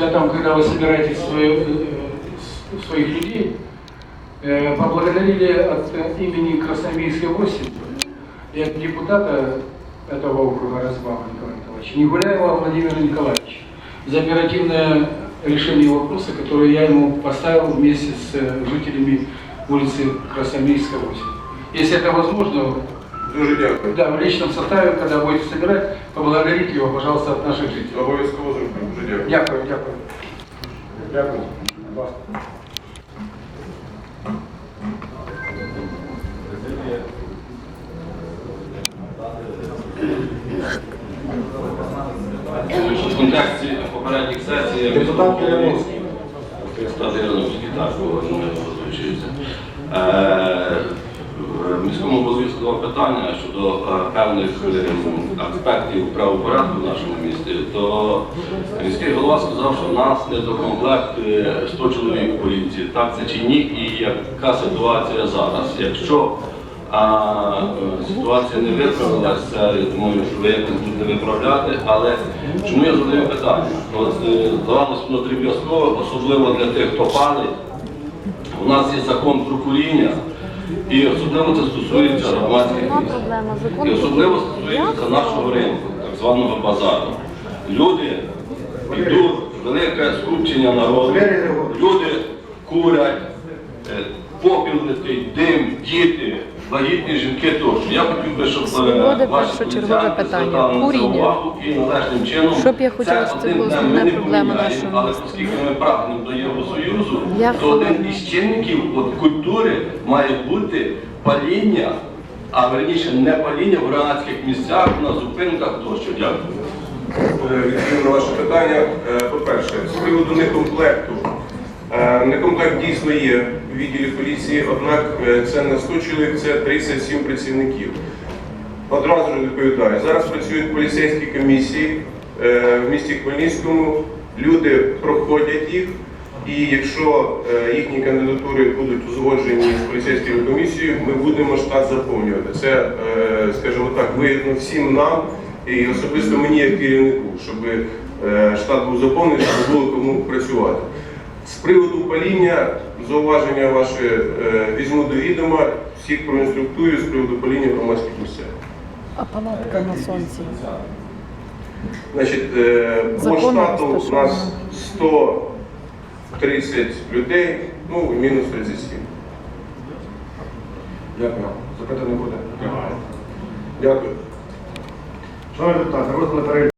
себя там, когда вы собираете свою- э, своих людей, э, поблагодарили от э, имени Красноармейской 8 и от депутата этого округа Разбава Николая Николаевича, Негуляева Владимира Николаевича, за оперативное решение вопроса, которое я ему поставил вместе с жителями улицы Красноармейской 8. Если это возможно, Дуже дякую. да, в личном составе, когда будете собирать, поблагодарите его, пожалуйста, от наших жителей. Обов'язково зроблю. Дуже дякую. Дякую, дякую. Дякую. Вас. В контексті попередніх сесій Депутат Яремовський. Депутат Яремовський, так, озвучується. Е, В Міському голові сказав питання щодо е, певних е, аспектів правопорядку в нашому місті, то міський голова сказав, що в нас недокомплект е, 100 чоловік в поліції. Так це чи ні? І яка ситуація зараз? Якщо а, е, ситуація не виправилася, я думаю, що ви якось будете виправляти, але чому я задаю питання? От здавалося воно особливо для тих, хто палить. У нас є закон про куріння, і особливо це стосується громадських місць. І особливо стосується нашого ринку, так званого базару. Люди йдуть, велике скупчення народу, люди курять, е, попіл летить, дим, діти, вагітні жінки тощо. Я хотів би, щоб е, Свободи ваші першочергове питання. звертали Куріння. увагу і належним чином. Що б я хотіла, щоб це була основна ми не проблема поміняємо, нашого Але міста. оскільки ми прагнемо до Євросоюзу, Я то один із чинників от, культури має бути паління, а верніше не паління в громадських місцях, на зупинках тощо. Дякую. Е, Відповім на ваше питання. Е, По-перше, з приводу некомплекту. Некомплект дійсно є в відділі поліції, однак е, це не 100 чоловік, це 37 працівників. Одразу ж відповідаю. Зараз працюють поліцейські комісії е, в місті Хмельницькому. Люди проходять їх, і якщо е, їхні кандидатури будуть узгоджені з поліцейською комісією, ми будемо штат заповнювати. Це, скажімо так, вигідно всім нам і особисто мені як керівнику, щоб штат був заповнений, щоб було кому працювати. З приводу паління, зауваження ваше е, візьму до відома, всіх проінструктую з приводу паління в громадських місцях. А палатка на сонці. Значить, е, по штату у нас 130 людей, ну і мінус 37. Дякую. Запитання буде? Дякую. Шановні депутати, розданий перелік